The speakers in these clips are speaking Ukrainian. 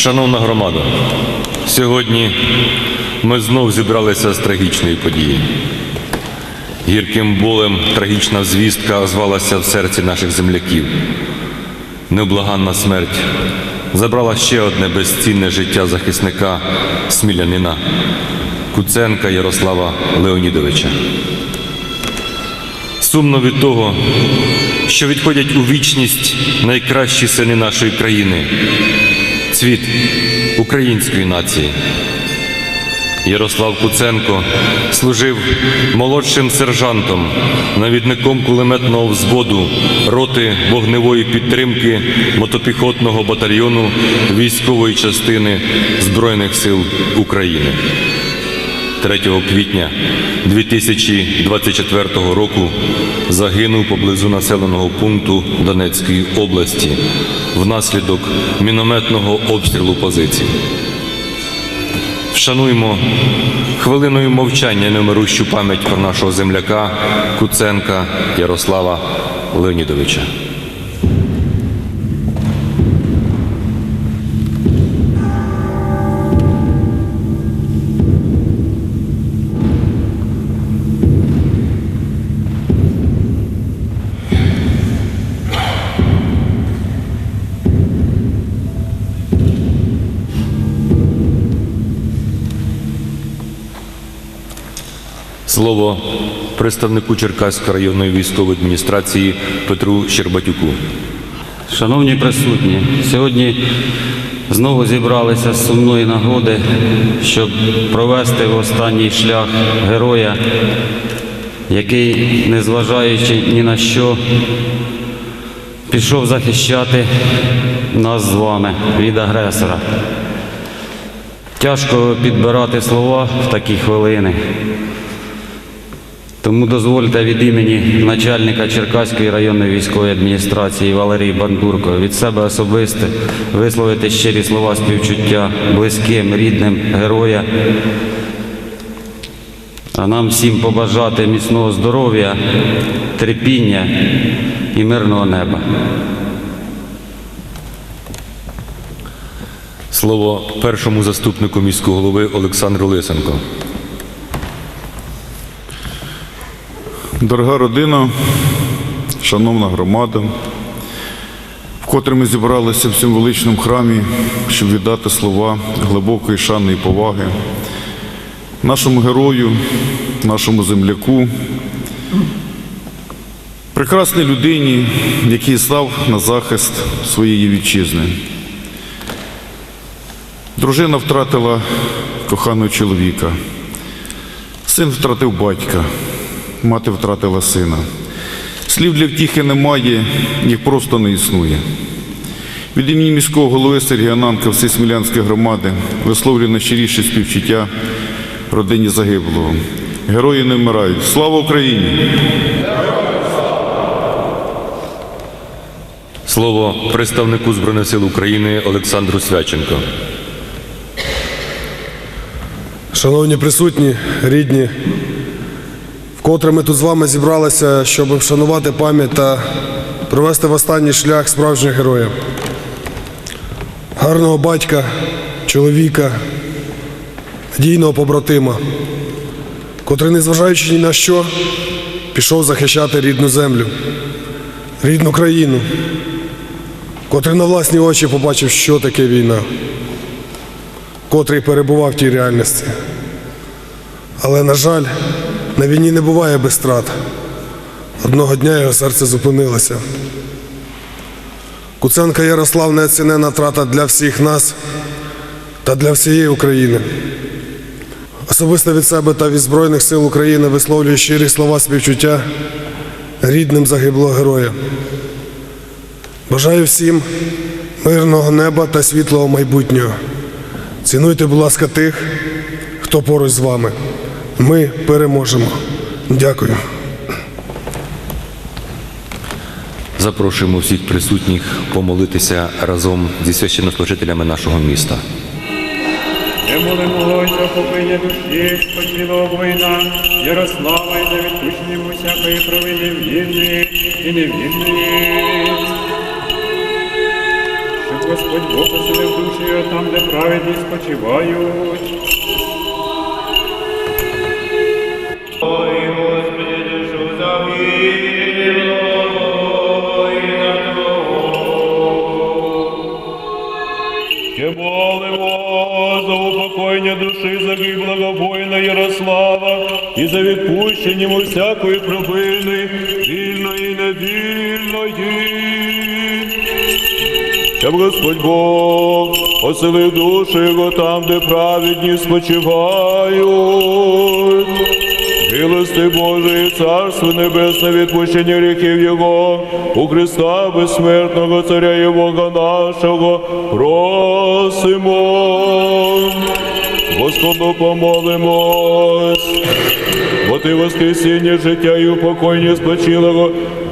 Шановна громада, сьогодні ми знов зібралися з трагічної події. Гірким болем трагічна звістка озвалася в серці наших земляків. Невблаганна смерть забрала ще одне безцінне життя захисника смілянина Куценка Ярослава Леонідовича. Сумно від того, що відходять у вічність найкращі сини нашої країни, цвіт української нації. Ярослав Куценко служив молодшим сержантом, навідником кулеметного взводу роти вогневої підтримки мотопіхотного батальйону військової частини Збройних сил України. 3 квітня 2024 року загинув поблизу населеного пункту Донецької області внаслідок мінометного обстрілу позицій. Вшануємо хвилиною мовчання немирущу пам'ять про нашого земляка Куценка Ярослава Леонідовича. Слово представнику Черкаської районної військової адміністрації Петру Щербатюку. Шановні присутні, сьогодні знову зібралися з сумної нагоди, щоб провести в останній шлях героя, який, незважаючи ні на що, пішов захищати нас з вами від агресора. Тяжко підбирати слова в такі хвилини. Тому дозвольте від імені начальника Черкаської районної військової адміністрації Валерії Бандурко від себе особисто висловити щирі слова співчуття близьким, рідним героя. А нам всім побажати міцного здоров'я, терпіння і мирного неба. Слово першому заступнику міського голови Олександру Лисенко. Дорога родина, шановна громада, вкотре ми зібралися в цьому величному храмі, щоб віддати слова глибокої шани і поваги нашому герою, нашому земляку, прекрасній людині, який став на захист своєї вітчизни. Дружина втратила коханого чоловіка, син втратив батька мати втратила сина. Слів для втіхи немає, їх просто не існує. Від імені міського голови Сергія Нанка Всесмілянської громади висловлюю найщиріше співчуття родині загиблого. Герої не вмирають. Слава Україні! Слово представнику Збройних сил України Олександру Свяченко. Шановні присутні, рідні, вкотре ми тут з вами зібралися, щоб вшанувати пам'ять та провести в останній шлях справжнього героя. Гарного батька, чоловіка, надійного побратима, котрий, незважаючи ні на що, пішов захищати рідну землю, рідну країну, котрий на власні очі побачив, що таке війна, котрий перебував в тій реальності. Але, на жаль, на війні не буває без страт. Одного дня його серце зупинилося. Куценка Ярослав неоцінена втрата для всіх нас та для всієї України. Особисто від себе та від Збройних сил України висловлюю щирі слова співчуття рідним загиблого героя. Бажаю всім мирного неба та світлого майбутнього. Цінуйте, будь ласка, тих, хто поруч з вами. Ми переможемо. Дякую. Запрошуємо всіх присутніх помолитися разом зі священнослужителями нашого міста. Не молимо за душі, спочилого воїна Ярослава і за відпущення йому всякої провини вільної і невільної. Щоб Господь Бог оселив душі там, де праведні спочивають. За упокоєння душі загиблого воїна Ярослава і за відпущення йому всякої провини, вільної і невільної. Щоб Господь Бог оселив душі його там, де праведні спочивають. Милости Божої, Царство Небесне, відпущення гріхів Його, у Христа безсмертного Царя і Бога нашого, просимо. Господу помолимось, бо ти воскресіння життя і упокоєння спочилого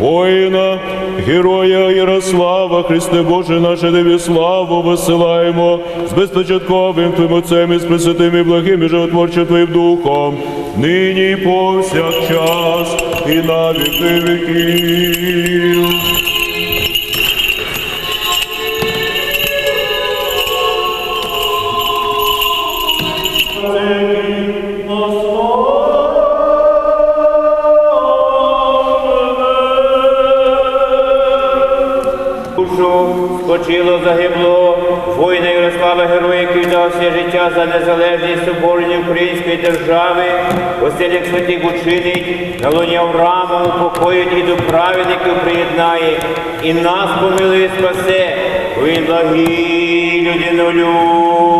воїна, героя Ярослава, Христе Боже, наше Тобі славу висилаємо з безпочатковим Твоїм Отцем і з пресвятим і благим і животворчим Твоїм Духом, нині і повсякчас і на віки віків. Душу спочило загибло. Воїна Ярослава Героя, який дав своє життя за незалежність соборення української держави, оселях святих учинить, на луні упокоїть і до праведників приєднає, і нас помилує спасе, він благий, людинолюбний.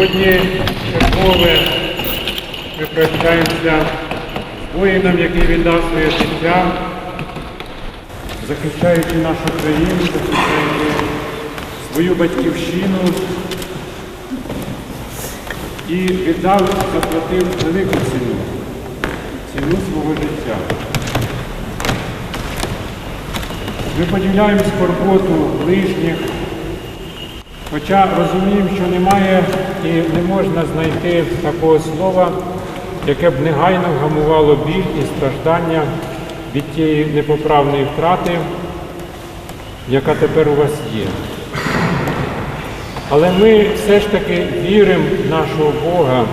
Сьогодні чергове ми прощаємося з воїном, який віддав своє життя, захищаючи нашу країну, захищаючи свою батьківщину і віддав, заплатив велику ціну, ціну свого життя. Ми поділяємо скорботу ближніх, Хоча розуміємо, що немає і не можна знайти такого слова, яке б негайно вгамувало біль і страждання від тієї непоправної втрати, яка тепер у вас є. Але ми все ж таки віримо в нашого Бога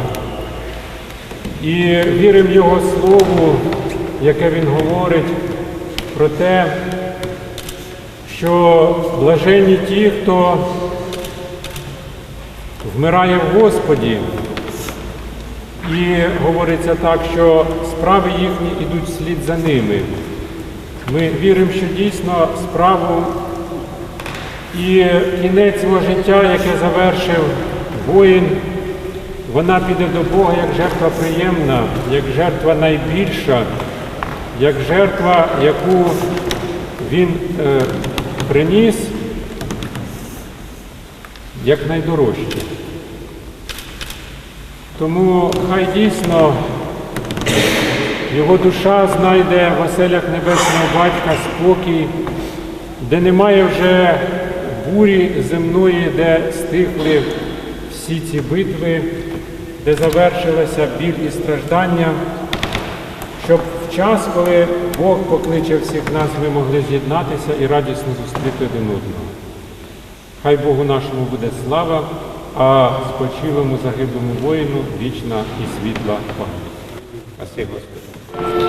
і віримо в Його Слову, яке Він говорить про те, що блаженні ті, хто вмирає в Господі. І говориться так, що справи їхні йдуть вслід за ними. Ми віримо, що дійсно справу і кінець його життя, яке завершив воїн, вона піде до Бога як жертва приємна, як жертва найбільша, як жертва, яку він е, приніс як найдорожче. Тому хай дійсно його душа знайде в оселях Небесного Батька спокій, де немає вже бурі земної, де стихли всі ці битви, де завершилася біль і страждання, щоб в час, коли Бог покличе всіх нас, ми могли з'єднатися і радісно зустріти один одного. Хай Богу нашому буде слава, а спочилому загиблому воїну вічна і світла пам'ять. Спаси Господи.